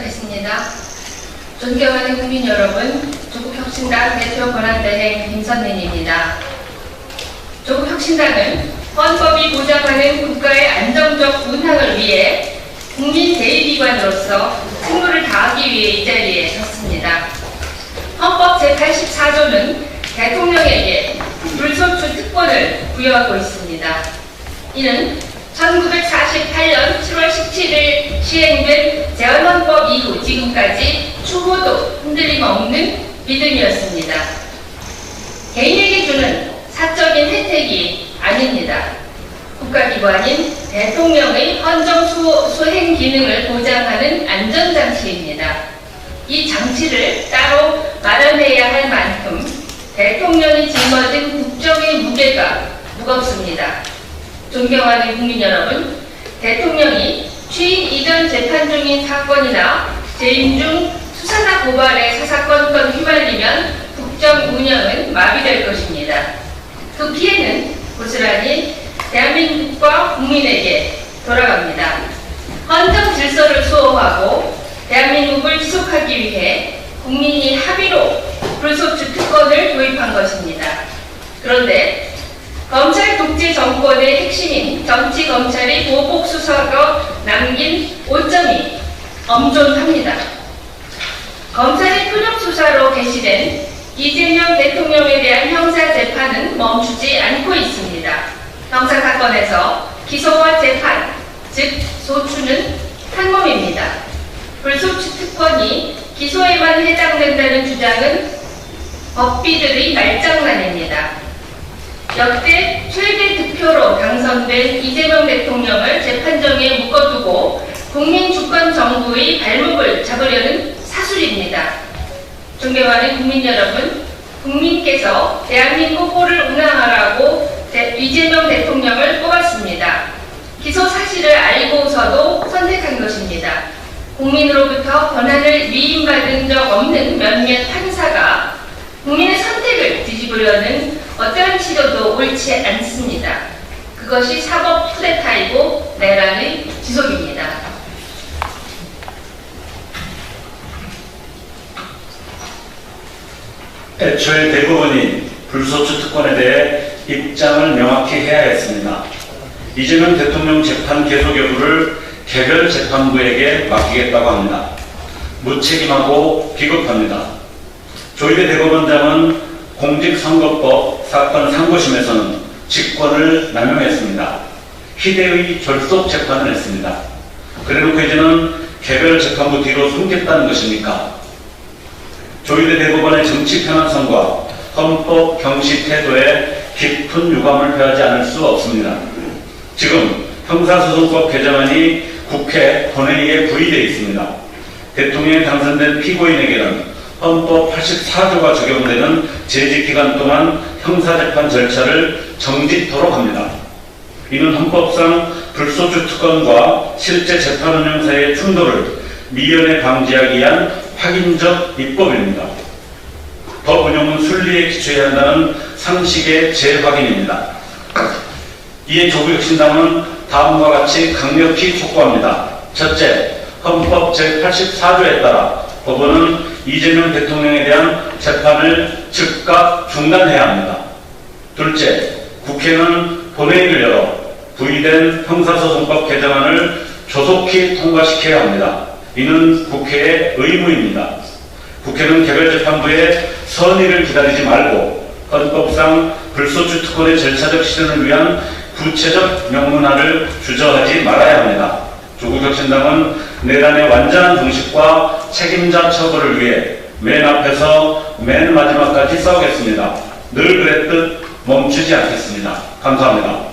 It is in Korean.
시작하겠습니다. 존경하는 국민 여러분, 조국혁신당 대표 권한대행 김선민입니다. 조국혁신당은 헌법이 보장하는 국가의 안정적 운항을 위해 국민 대의기관으로서 책무를 다하기 위해 이 자리에 섰습니다. 헌법 제84조는 대통령에게 불소추 특권을 부여하고 있습니다. 이는 1948년 7월 17일 시행된 제헌헌법 이후 지금까지 추호도 흔들림 없는 믿음이었습니다. 개인에게 주는 사적인 혜택이 아닙니다. 국가기관인 대통령의 헌정 수, 수행 기능을 보장하는 안전장치입니다. 이 장치를 따로 마련해야 할 만큼 대통령이 짊어진 국정의 무게가 무겁습니다. 존경하는 국민 여러분, 대통령이 취임 이전 재판 중인 사건이나 재임 중 수사나 고발의 사사건건 휘말리면 국정 운영은 마비될 것입니다. 그 피해는 고스란히 대한민국과 국민에게 돌아갑니다. 헌정 질서를 수호하고 대한민국을 지속하기 위해 국민이 합의로 불소추 특권을 도입한 것입니다. 그런데 검찰 독재 정권의 핵심인 정치 검찰이 보복 수사가 남긴 오점이 엄존합니다. 검찰의 표적 수사로 개시된 이재명 대통령에 대한 형사 재판은 멈추지 않고 있습니다. 형사 사건에서 기소와 재판, 즉 소추는 한 몸입니다. 불소추 특권이 기소에만 해당된다는 주장은 법비들의 말장난입니다. 역대 최대 득표로 당선된 이재명 대통령을 재판정에 묶어두고 국민 주권 정부의 발목을 잡으려는. 존경하는 국민 여러분, 국민께서 대한민국 꼴을 운항하라고 대- 이재명 대통령을 뽑았습니다. 기소 사실을 알고서도 선택한 것입니다. 국민으로부터 권한을 위임받은 적 없는 몇몇 판사가 국민의 선택을 뒤집으려는 어떠한 시도도 옳지 않습니다. 그것이 사법 쿠데타이고 내란의 지속입니다. 애초에 대부분이 불소추 특권에 대해 입장을 명확히 해야 했습니다. 이재명 대통령 재판 계속 여부를 개별 재판부에게 맡기겠다고 합니다. 무책임하고 비겁합니다. 조희대 대법원장은 공직선거법 사건 상고심에서는 직권을 남용했습니다. 희대의 졸속 재판을 했습니다. 그래놓고 이제는 개별 재판부 뒤로 숨겠다는 것입니까? 조희대 대법원의 정치 편향성과 헌법 경시 태도에 깊은 유감을 표하지 않을 수 없습니다. 지금 형사소송법 개정안이 국회 본회의에 부의되어 있습니다. 대통령에 당선된 피고인에게는 헌법 84조가 적용되는 재직기간 동안 형사재판 절차를 정짓토록 합니다. 이는 헌법상 불소추 특권과 실제 재판 운영 사이의 충돌을 미연에 방지하기 위한 확인적 입법입니다. 법 운영은 순리에 기초해야 한다는 상식의 재확인입니다. 이에 조국혁신당은 다음과 같이 강력히 촉구합니다. 첫째, 헌법 제84조에 따라 법원은 이재명 대통령에 대한 재판을 즉각 중단해야 합니다. 둘째, 국회는 본회의를 열어 부의된 형사소송법 개정안을 조속히 통과시켜야 합니다. 이는 국회의 의무입니다. 국회는 개별재판부의 선의를 기다리지 말고 헌법상 불소추 특권의 절차적 실현을 위한 구체적 명문화를 주저하지 말아야 합니다. 조국혁신당은 내란의 완전한 종식과 책임자 처벌을 위해 맨 앞에서 맨 마지막까지 싸우겠습니다. 늘 그랬듯 멈추지 않겠습니다. 감사합니다.